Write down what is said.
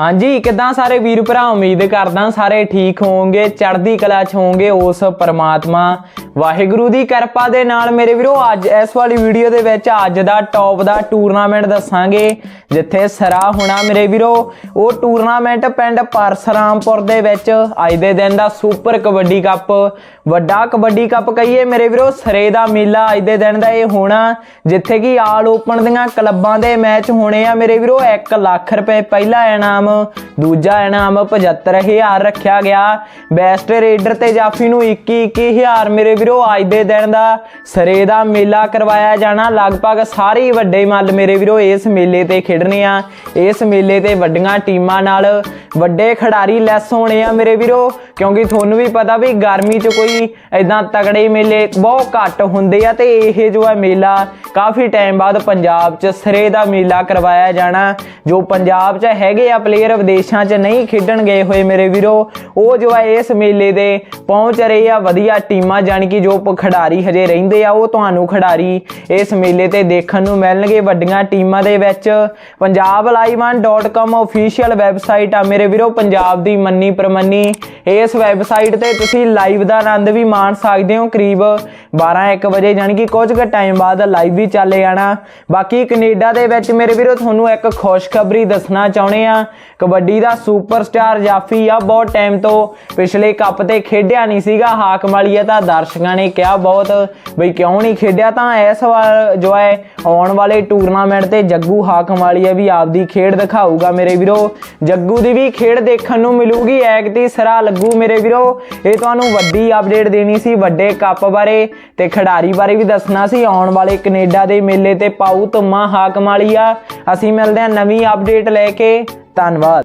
ਹਾਂਜੀ, ਕਿਦਾਂ ਸਾਰੇ ਵੀਰ ਭਰਾ? ਉਮੀਦ ਕਰਦਾ ਸਾਰੇ ਠੀਕ ਹੋਵੋਗੇ, ਚੜ੍ਹਦੀ ਕਲਾ ਚ ਹੋਵੋਗੇ ਉਸ ਪਰਮਾਤਮਾ। ਵਾਹਿਗੁਰੂ ਦੀ ਕਿਰਪਾ ਦੇ ਨਾਲ ਮੇਰੇ ਵੀਰੋ, ਅੱਜ ਇਸ ਵਾਲੀ ਵੀਡੀਓ ਦੇ ਵਿੱਚ ਅੱਜ ਦਾ ਟੌਪ ਦਾ ਟੂਰਨਾਮੈਂਟ ਦੱਸਾਂਗੇ, ਜਿੱਥੇ ਸਰਾ ਹੋਣਾ ਮੇਰੇ ਵੀਰੋ। ਉਹ ਟੂਰਨਾਮੈਂਟ ਪਿੰਡ ਪਰਸਰਾਮਪੁਰ ਦੇ ਵਿੱਚ, ਅੱਜ ਦੇ ਦਿਨ ਦਾ ਸੁਪਰ ਕਬੱਡੀ ਕੱਪ, ਵੱਡਾ ਕਬੱਡੀ ਕੱਪ ਕਹੀਏ ਮੇਰੇ ਵੀਰੋ, ਸਰੇ ਦਾ ਮੇਲਾ ਅੱਜ ਦੇ ਦਿਨ ਦਾ ਇਹ ਹੋਣਾ, ਜਿੱਥੇ ਕਿ ਆਲ ਓਪਨ ਦੀਆਂ ਕਲੱਬਾਂ ਦੇ ਮੈਚ ਹੋਣੇ ਆ ਮੇਰੇ ਵੀਰੋ 1 ਲੱਖ ਰੁਪਏ ਪਹਿਲਾ ਇਨਾਮ ਦੂਜਾ ਇਨਾਮ 75000 ਰੱਖਿਆ ਗਿਆ। ਬੈਸਟ ਰੇਡਰ ਤੇ ਜਾਫੀ ਨੂੰ 21 21000 ਮੇਰੇ ਵੀਰੋ, ਅੱਜ ਦੇ ਦਿਨ ਦਾ ਸਰੇ ਦਾ ਮੇਲਾ ਕਰਵਾਇਆ ਜਾਣਾ। ਲਗਭਗ ਸਾਰੇ ਵੱਡੇ ਮੱਲ ਮੇਰੇ ਵੀਰੋ, ਇਸ ਮੇਲੇ ਤੇ ਖੇਡਣੇ ਆ। ਇਸ ਮੇਲੇ ਤੇ ਵੱਡੀਆਂ ਟੀਮਾਂ ਨਾਲ ਵੱਡੇ ਖਿਡਾਰੀ ਲੈਸ ਹੋਣੇ ਆ ਮੇਰੇ ਵੀਰੋ। ਕਿਉਂਕਿ ਤੁਹਾਨੂੰ ਵੀ ਪਤਾ ਵੀ ਗਰਮੀ 'ਚ ਕੋਈ ਐਦਾਂ ਤਗੜੇ ਮੇਲੇ ਬਹੁਤ ਘੱਟ ਹੁੰਦੇ ਆ ਤੇ ਇਹ ਜੋ ਹੈ ਮੇਲਾ ਕਾਫੀ ਟਾਈਮ ਬਾਅਦ ਪੰਜਾਬ 'ਚ ਸਰੇ ਦਾ ਮੇਲਾ ਕਰਵਾਇਆ ਜਾਣਾ। ਜੋ ਪੰਜਾਬ 'ਚ ਹੈਗੇ ਆ ਪਲੇਅਰ ਵਿਦੇਸ਼ਾਂ 'ਚ ਨਹੀਂ ਖੇਡਣ ਗਏ ਹੋਏ ਮੇਰੇ ਵੀਰੋ, ਉਹ ਜੋ ਆ ਇਸ ਮੇਲੇ ਦੇ ਪਹੁੰਚ ਰਹੇ ਆ, ਵਧੀਆ ਟੀਮਾਂ ਜਾਣੀ ਕਿ ਜੋ ਖਿਡਾਰੀ ਹਜੇ ਰਹਿੰਦੇ ਆ, ਉਹ ਤੁਹਾਨੂੰ ਖਿਡਾਰੀ ਇਸ ਮੇਲੇ ਤੇ ਦੇਖਣ ਨੂੰ ਮਿਲਣਗੇ। ਵੱਡੀਆਂ ਟੀਮਾਂ ਦੇ ਵਿੱਚ punjablive1.com ਅਫੀਸ਼ੀਅਲ ਵੈਬਸਾਈਟ ਆ ਮੇਰੇ ਵੀਰੋ, ਪੰਜਾਬ ਦੀ ਮੰਨੀ ਪ੍ਰਮੰਨੀ ਇਸ ਵੈਬਸਾਈਟ ਤੇ ਤੁਸੀਂ ਲਾਈਵ ਦਾ ਆਨੰਦ ਵੀ ਮਾਣ ਸਕਦੇ ਹੋ। ਕਰੀਬ 12-1 ਵਜੇ, ਜਾਣੀ ਕਿ ਕੁਝ ਕੁ ਟਾਈਮ ਬਾਅਦ ਲਾਈਵ ਵੀ ਚੱਲ ਜਾਣਾ ਬਾਕੀ ਕੈਨੇਡਾ ਦੇ ਵਿੱਚ ਮੇਰੇ ਵੀਰੋ, ਤੁਹਾਨੂੰ ਇੱਕ ਖੁਸ਼ਖਬਰੀ ਦੱਸਣਾ ਚਾਹੁੰਦੇ ਆ ਕਬੱਡੀ ਦਾ ਸੁਪਰਸਟਾਰ ਜਾਫੀ ਆ, ਬਹੁਤ ਟਾਈਮ ਤੋਂ ਪਿਛਲੇ ਕੱਪ ਤੇ ਖੇਡਿਆ ਨਹੀਂ ਸੀਗਾ। ਹਾਕਮ ਵਾਲੀਆ ਤਾਂ ਦਰਸ਼ਕਾਂ ਨੇ ਕਿਹਾ ਬਹੁਤ ਬਈ ਕਿਉਂ ਨਹੀਂ ਖੇਡਿਆ? ਤਾਂ ਇਸ ਵਾਰ ਜੋ ਹੈ, ਆਉਣ ਵਾਲੇ ਟੂਰਨਾਮੈਂਟ ਤੇ ਜੱਗੂ ਹਾਕਮ ਵਾਲੀਆ ਵੀ ਆਪਦੀ ਖੇਡ ਦਿਖਾਊਗਾ ਮੇਰੇ ਵੀਰੋ। ਜੱਗੂ ਦੀ ਵੀ ਖੇਡ ਦੇਖਣ ਨੂੰ ਮਿਲੂਗੀ। ਐਗਤੀ ਸਰਾ ਲੱਗੂ ਮੇਰੇ ਵੀਰੋ। ਇਹ ਤੁਹਾਨੂੰ ਵੱਡੀ ਅਪਡੇਟ ਦੇਣੀ ਸੀ ਵੱਡੇ ਕੱਪ ਬਾਰੇ ਤੇ ਖਿਡਾਰੀ ਬਾਰੇ ਵੀ ਦੱਸਣਾ ਸੀ। ਆਉਣ ਵਾਲੇ ਕੈਨੇਡਾ ਦੇ ਮੇਲੇ ਤੇ ਪਾਉ ਧੁੰਮਾ ਹਾਕਮ ਆ। ਅਸੀਂ ਮਿਲਦੇ ਹਾਂ ਨਵੀਂ ਅਪਡੇਟ ਲੈ ਕੇ। ਧੰਨਵਾਦ।